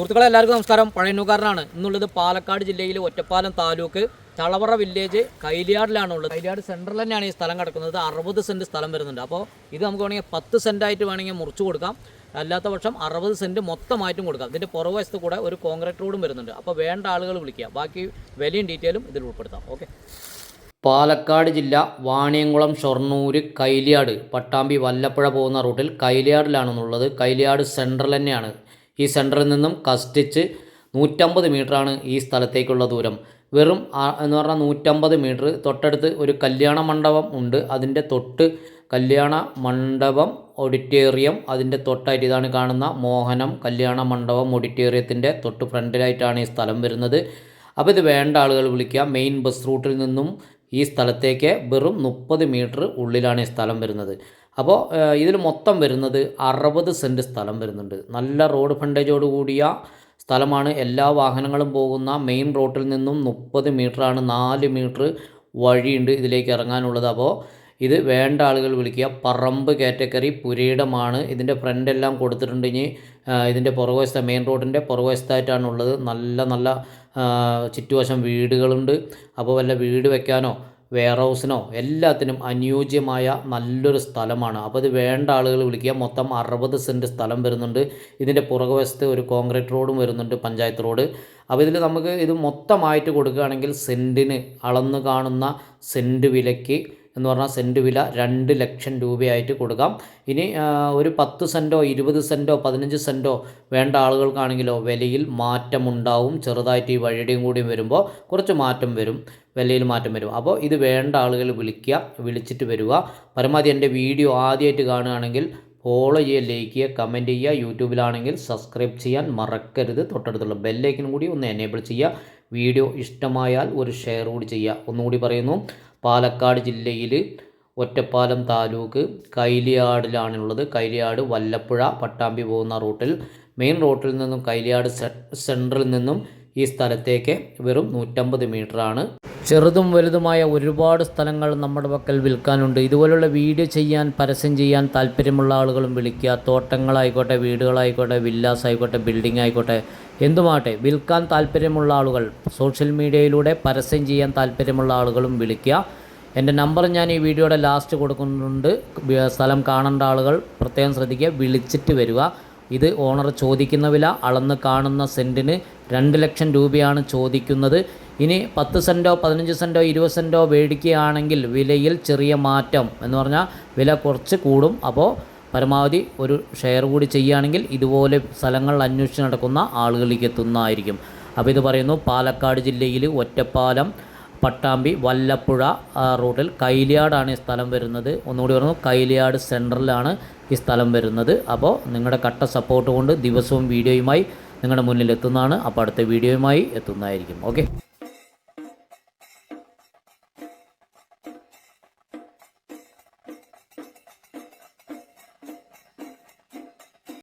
സുഹൃത്തുക്കളെ എല്ലാവർക്കും നമസ്കാരം. പഴയന്നൂക്കാരനാണ് ഇന്നുള്ളത് പാലക്കാട് ജില്ലയിലെ ഒറ്റപ്പാലം താലൂക്ക് തളവറ വില്ലേജ് കൈലിയാടിലാണ് ഉള്ളത് കൈലിയാട് സെന്ററിൽ തന്നെയാണ് ഈ സ്ഥലം കിടക്കുന്നത്. അറുപത് സെന്റ് സ്ഥലം വരുന്നുണ്ട്. അപ്പോൾ ഇത് നമുക്ക് വേണമെങ്കിൽ പത്ത് സെന്റായിട്ട് വേണമെങ്കിൽ മുറിച്ച് കൊടുക്കാം. അല്ലാത്ത പക്ഷം അറുപത് സെന്റ് മൊത്തമായിട്ടും കൊടുക്കാം. ഇതിന്റെ പുറവശത്ത് കൂടെ ഒരു കോൺക്രീറ്റ് റോഡും വരുന്നുണ്ട്. അപ്പോൾ വേണ്ട ആളുകൾ വിളിക്കുക. ബാക്കി വിലയും ഡീറ്റെയിലും ഇതിൽ ഉൾപ്പെടുത്താം. ഓക്കെ പാലക്കാട് ജില്ല വാണിയംകുളം ഷൊർണൂർ കൈലിയാട് പട്ടാമ്പി വല്ലപ്പുഴ പോകുന്ന റൂട്ടിൽ കൈലിയാടിലാണെന്നുള്ളത് കൈലിയാട് സെൻട്രൽ തന്നെയാണ്. ഈ സെന്ററിൽ നിന്നും കഷ്ടിച്ച് നൂറ്റമ്പത് മീറ്ററാണ് ഈ സ്ഥലത്തേക്കുള്ള ദൂരം. വെറും എന്ന് പറഞ്ഞാൽ നൂറ്റമ്പത് മീറ്റർ. തൊട്ടടുത്ത് ഒരു കല്യാണ മണ്ഡപം ഉണ്ട്. അതിന്റെ തൊട്ട് കല്യാണ മണ്ഡപം ഓഡിറ്റോറിയം അതിന്റെ തൊട്ടായിട്ട് ഇതാണ് കാണുന്ന മോഹനം കല്യാണ മണ്ഡപം ഓഡിറ്റോറിയത്തിന്റെ തൊട്ട് ഫ്രണ്ടിലായിട്ടാണ് ഈ സ്ഥലം വരുന്നത്. അപ്പോൾ ഇത് വേണ്ട ആളുകൾ വിളിക്കുക. മെയിൻ ബസ് റൂട്ടിൽ നിന്നും ഈ സ്ഥലത്തേക്ക് വെറും മുപ്പത് മീറ്റർ ഉള്ളിലാണ് ഈ സ്ഥലം വരുന്നത്. അപ്പോൾ ഇതിൽ മൊത്തം വരുന്നത് അറുപത് സെന്റ് സ്ഥലം വരുന്നുണ്ട്. നല്ല റോഡ് ഫണ്ടേജോട് കൂടിയ സ്ഥലമാണ്. എല്ലാ വാഹനങ്ങളും പോകുന്ന മെയിൻ റോട്ടിൽ നിന്നും മുപ്പത് മീറ്ററാണ് നാല് മീറ്റർ വഴിയുണ്ട് ഇതിലേക്ക് ഇറങ്ങാനുള്ളത്. അപ്പോൾ ഇത് വേണ്ട ആളുകൾ വിളിക്കുക. പറമ്പ് കാറ്റഗറി പുരയിടമാണ്. ഇതിന്റെ ഫ്രണ്ട് എല്ലാം കൊടുത്തിട്ടുണ്ട് ഇനി ഇതിന്റെ പുറകുവശത്തെ മെയിൻ റോഡിന്റെ പുറകുവശത്തായിട്ടാണ് ഉള്ളത് നല്ല നല്ല ചുറ്റുവശം വീടുകളുണ്ട്. അപ്പോൾ വല്ല വീട് വെക്കാനോ വെയർ ഹൗസിനോ എല്ലാത്തിനും അനുയോജ്യമായ നല്ലൊരു സ്ഥലമാണ്. അപ്പോൾ ഇത് വേണ്ട ആളുകൾ വിളിക്കുക. മൊത്തം അറുപത് സെന്റ് സ്ഥലം വരുന്നുണ്ട്. ഇതിന്റെ പുറകുവശത്ത് ഒരു കോൺക്രീറ്റ് റോഡും വരുന്നുണ്ട് പഞ്ചായത്ത് റോഡ്. അപ്പോൾ ഇതിൽ നമുക്ക് ഇത് മൊത്തമായിട്ട് കൊടുക്കുകയാണെങ്കിൽ സെന്റിന് അളന്ന് കാണുന്ന സെന്റ് വിലയ്ക്ക് എന്ന് പറഞ്ഞാൽ സെന്റ് വില രണ്ട് ലക്ഷം രൂപയായിട്ട് കൊടുക്കാം. ഇനി ഒരു പത്ത് സെന്റോ ഇരുപത് സെന്റോ പതിനഞ്ച് സെന്റോ വേണ്ട ആളുകൾക്കാണെങ്കിലോ വിലയിൽ മാറ്റമുണ്ടാവും. ചെറുതായിട്ട് ഈ വഴിയുടെയും കൂടിയും വരുമ്പോൾ കുറച്ച് മാറ്റം വരും വിലയിൽ മാറ്റം വരും. അപ്പോൾ ഇത് വേണ്ട ആളുകൾ വിളിക്കുക വിളിച്ചിട്ട് വരിക. പരമാവധി എന്റെ വീഡിയോ ആദ്യമായിട്ട് കാണുകയാണെങ്കിൽ ഫോളോ ചെയ്യുക ലൈക്ക് ചെയ്യുക കമന്റ് ചെയ്യുക. യൂട്യൂബിലാണെങ്കിൽ സബ്സ്ക്രൈബ് ചെയ്യാൻ മറക്കരുത്. തൊട്ടടുത്തുള്ള ബെല്ലൈക്കനും കൂടി ഒന്ന് എനേബിൾ ചെയ്യുക. വീഡിയോ ഇഷ്ടമായാൽ ഒരു ഷെയർ കൂടി ചെയ്യുക. ഒന്നുകൂടി പറയുന്നു. പാലക്കാട് ജില്ലയിൽ ഒറ്റപ്പാലം താലൂക്ക് കൈലിയാടിലാണുള്ളത് കൈലിയാട് വല്ലപ്പുഴ പട്ടാമ്പി പോകുന്ന റൂട്ടിൽ. മെയിൻ റോട്ടിൽ നിന്നും കൈലിയാട് സെൻ സെൻട്രലിൽ നിന്നും ഈ സ്ഥലത്തേക്ക് വെറും നൂറ്റമ്പത് മീറ്ററാണ്. ചെറുതും വലുതുമായ ഒരുപാട് സ്ഥലങ്ങൾ നമ്മുടെ പക്കൽ വിൽക്കാനുണ്ട്. ഇതുപോലുള്ള വീഡിയോ ചെയ്യാൻ പരസ്യം ചെയ്യാൻ താല്പര്യമുള്ള ആളുകളും വിളിക്കുക. തോട്ടങ്ങളായിക്കോട്ടെ വീടുകളായിക്കോട്ടെ വില്ലാസ് ആയിക്കോട്ടെ ബിൽഡിംഗ് ആയിക്കോട്ടെ എന്തുമാട്ടെ വിൽക്കാൻ താല്പര്യമുള്ള ആളുകൾ സോഷ്യൽ മീഡിയയിലൂടെ പരസ്യം ചെയ്യാൻ താല്പര്യമുള്ള ആളുകളും വിളിക്കുക. എന്റെ നമ്പർ ഞാൻ ഈ വീഡിയോയുടെ ലാസ്റ്റ് കൊടുക്കുന്നുണ്ട്. സ്ഥലം കാണേണ്ട ആളുകൾ പ്രത്യേകം ശ്രദ്ധിക്കുക. വിളിച്ചിട്ട് വരിക. ഇത് ഓണർ ചോദിക്കുന്ന വില അളന്ന് കാണുന്ന സെന്റിന് രണ്ട് ലക്ഷം രൂപയാണ് ചോദിക്കുന്നത്. ഇനി പത്ത് സെന്റോ പതിനഞ്ച് സെന്റോ ഇരുപത് സെന്റോ മേടിക്കുകയാണെങ്കിൽ വിലയിൽ ചെറിയ മാറ്റം എന്ന് പറഞ്ഞാൽ വില കുറച്ച് കൂടും. അപ്പോൾ പരമാവധി ഒരു ഷെയർ കൂടി ചെയ്യുകയാണെങ്കിൽ ഇതുപോലെ സ്ഥലങ്ങൾ അന്വേഷിച്ച് നടക്കുന്ന ആളുകളിലേക്ക് എത്തുന്നതായിരിക്കും. അപ്പോൾ ഇത് പറയുന്നു പാലക്കാട് ജില്ലയിൽ ഒറ്റപ്പാലം പട്ടാമ്പി വല്ലപ്പുഴ റൂട്ടിൽ കൈലിയാടാണ് ഈ സ്ഥലം വരുന്നത്. ഒന്നുകൂടി പറഞ്ഞു കൈലിയാട് സെന്ററിലാണ് ഈ സ്ഥലം വരുന്നത്. അപ്പോൾ നിങ്ങളുടെ കട്ട സപ്പോർട്ട് കൊണ്ട് ദിവസവും വീഡിയോയുമായി നിങ്ങളുടെ മുന്നിൽ എത്തുന്നതാണ് അപ്പോൾ അടുത്ത വീഡിയോയുമായി എത്തുന്നതായിരിക്കും. ഓക്കെ.